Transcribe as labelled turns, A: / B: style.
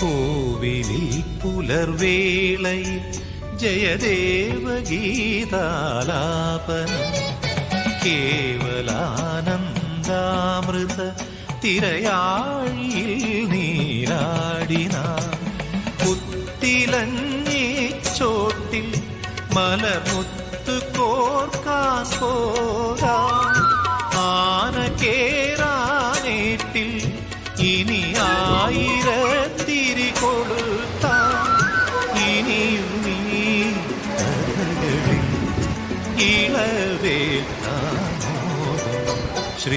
A: കോവിലിൽ പുലർവേളയിൽ ജയദേവഗീതാലാപനം. കേവലാനന്ദാമൃത തിരയാഴിയിൽ നീരാടിന കുത്തിലഞ്ഞിച്ചോട്ടിൽ ചോട്ടിൽ മലമുത്ത് കോർക്കാൻ പോരാ. ആന കേറാനേട്ടിൽ ഇനി ആയിരത്തിരി ഇനിയും Thank ശ്രീ